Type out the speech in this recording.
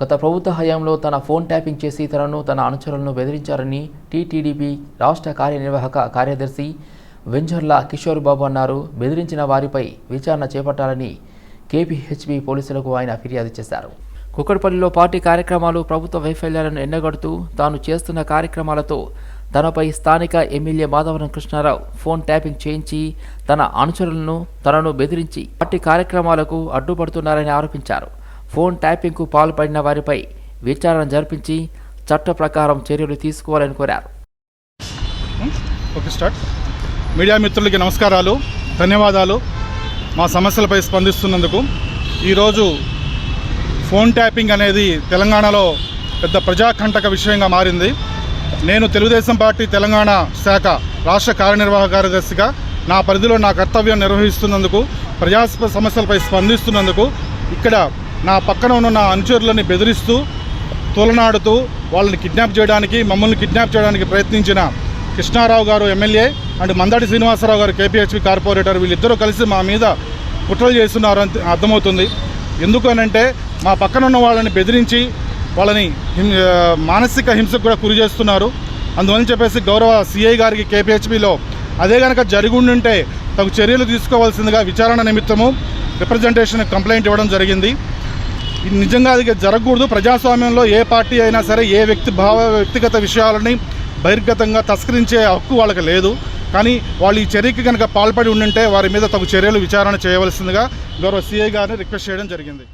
గత ప్రభుత్వ హయాంలో తన ఫోన్ ట్యాపింగ్ చేసి తనను తన అనుచరులను బెదిరించారని టీటీడీపీ రాష్ట్ర కార్యనిర్వాహక కార్యదర్శి వెంజర్ల కిషోర్ బాబు అన్నారు. బెదిరించిన వారిపై విచారణ చేపట్టాలని కేపీహెచ్బి పోలీసులకు ఆయన ఫిర్యాదు చేశారు. కుక్కడపల్లిలో పార్టీ కార్యక్రమాలు ప్రభుత్వ వైఫల్యాలను ఎండగడుతూ తాను చేస్తున్న కార్యక్రమాలతో తనపై స్థానిక MLA Madhavaram Krishnarao phone tapping చేయించి తన అనుచరులను తనను బెదిరించి పార్టీ కార్యక్రమాలకు అడ్డుపడుతున్నారని ఆరోపించారు. ఫోన్ ట్యాపింగ్కు పాల్పడిన వారిపై విచారణ జరిపించి చట్ట ప్రకారం చర్యలు తీసుకోవాలని కోరారు. Okay start. మీడియా మిత్రులకి నమస్కారాలు ధన్యవాదాలు. మా సమస్యలపై స్పందిస్తున్నందుకు. ఈరోజు ఫోన్ ట్యాపింగ్ అనేది తెలంగాణలో పెద్ద ప్రజాకంటక విషయంగా మారింది. నేను తెలుగుదేశం పార్టీ తెలంగాణ శాఖ రాష్ట్ర కార్యనిర్వాహక కార్యదర్శిగా నా పరిధిలో నా కర్తవ్యం నిర్వహిస్తున్నందుకు ప్రజా సమస్యలపై స్పందిస్తున్నందుకు ఇక్కడ నా పక్కన ఉన్న నా అనుచరులని బెదిరిస్తూ తోలనాడుతూ వాళ్ళని కిడ్నాప్ చేయడానికి మమ్మల్ని కిడ్నాప్ చేయడానికి ప్రయత్నించిన కృష్ణారావు గారు ఎమ్మెల్యే అండ్ మందాటి శ్రీనివాసరావు గారు కేపీహెచ్పి కార్పొరేటర్ వీళ్ళిద్దరూ కలిసి మా మీద కుట్రలు చేస్తున్నారు అని అర్థమవుతుంది. ఎందుకనంటే మా పక్కన ఉన్న వాళ్ళని బెదిరించి వాళ్ళని మానసిక హింసకు కూడా గురి చేస్తున్నారు. అందువల్ల చెప్పేసి గౌరవ సిఐ గారికి కేపీహెచ్బిలో అదే కనుక జరిగిండుంటే తగు చర్యలు తీసుకోవాల్సిందిగా విచారణ నిమిత్తము రిప్రజెంటేషన్ కంప్లైంట్ ఇవ్వడం జరిగింది. నిజంగా అది జరగకూడదు. ప్రజాస్వామ్యంలో ఏ పార్టీ అయినా సరే ఏ వ్యక్తి భావ వ్యక్తిగత విషయాలని బహిర్గతంగా తస్కరించే హక్కు వాళ్ళకి లేదు. కానీ వాళ్ళు ఈ చర్యకి కనుక పాల్పడి ఉండింటే వారి మీద తగు చర్యలు విచారణ చేయవలసిందిగా గౌరవ సీఐ గారిని రిక్వెస్ట్ చేయడం జరిగింది.